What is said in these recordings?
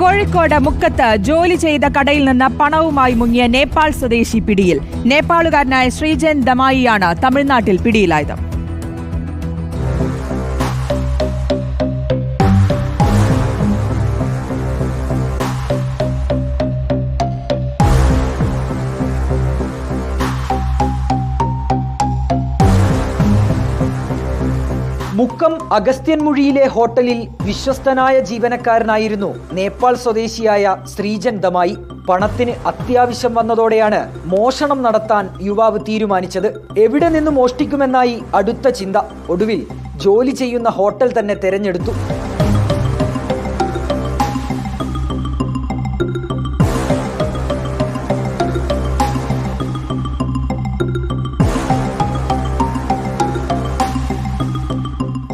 കോഴിക്കോട് മുക്കത്ത് ജോലി ചെയ്ത കടയിൽ നിന്ന് പണവുമായി മുങ്ങിയ നേപ്പാൾ സ്വദേശി പിടിയിൽ. നേപ്പാളുകാരനായ ശ്രീജൻ ദമായിയാണ് തമിഴ്നാട്ടിൽ പിടിയിലായത്. മുക്കം അഗസ്ത്യൻമുഴിയിലെ ഹോട്ടലിൽ വിശ്വസ്തനായ ജീവനക്കാരനായിരുന്നു നേപ്പാൾ സ്വദേശിയായ ശ്രീജൻ ദമായി. പണത്തിന് അത്യാവശ്യം വന്നതോടെയാണ് മോഷണം നടത്താൻ യുവാവ് തീരുമാനിച്ചത്. എവിടെ നിന്ന് മോഷ്ടിക്കുമെന്നായി അടുത്ത ചിന്ത. ഒടുവിൽ ജോലി ചെയ്യുന്ന ഹോട്ടൽ തന്നെ തെരഞ്ഞെടുത്തു.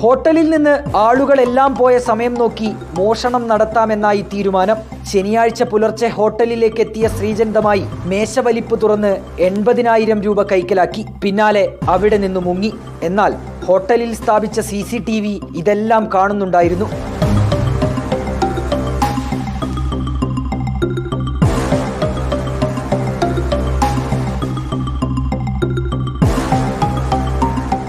ഹോട്ടലിൽ നിന്ന് ആളുകളെല്ലാം പോയ സമയം നോക്കി മോഷണം നടത്താമെന്നായി തീരുമാനം. ശനിയാഴ്ച പുലർച്ചെ ഹോട്ടലിലേക്ക് എത്തിയ ശ്രീജന്തമായി മേശവലിപ്പ് തുറന്ന് എൺപതിനായിരം രൂപ കൈക്കലാക്കി. പിന്നാലെ അവിടെ നിന്ന് മുങ്ങി. എന്നാൽ ഹോട്ടലിൽ സ്ഥാപിച്ച സി ഇതെല്ലാം കാണുന്നുണ്ടായിരുന്നു.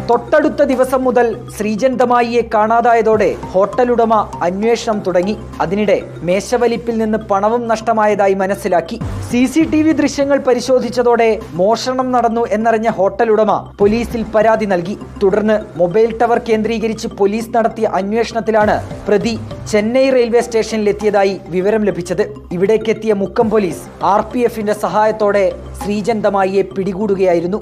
തൊട്ടടുത്ത ദിവസം മുതൽ ശ്രീജന്തമായിയെ കാണാതായതോടെ ഹോട്ടലുടമ അന്വേഷണം തുടങ്ങി. അതിനിടെ മേശവലിപ്പിൽ നിന്ന് പണവും നഷ്ടമായതായി മനസ്സിലാക്കി. സി സി ടി വി ദൃശ്യങ്ങൾ പരിശോധിച്ചതോടെ മോഷണം നടന്നു എന്നറിഞ്ഞ ഹോട്ടലുടമ പോലീസിൽ പരാതി നൽകി. തുടർന്ന് മൊബൈൽ ടവർ കേന്ദ്രീകരിച്ച് പോലീസ് നടത്തിയ അന്വേഷണത്തിലാണ് പ്രതി ചെന്നൈ റെയിൽവേ സ്റ്റേഷനിലെത്തിയതായി വിവരം ലഭിച്ചത്. ഇവിടേക്കെത്തിയ മുക്കം പോലീസ് ആർ പി എഫിന്റെ സഹായത്തോടെ ശ്രീജന്തമായിയെ പിടികൂടുകയായിരുന്നു.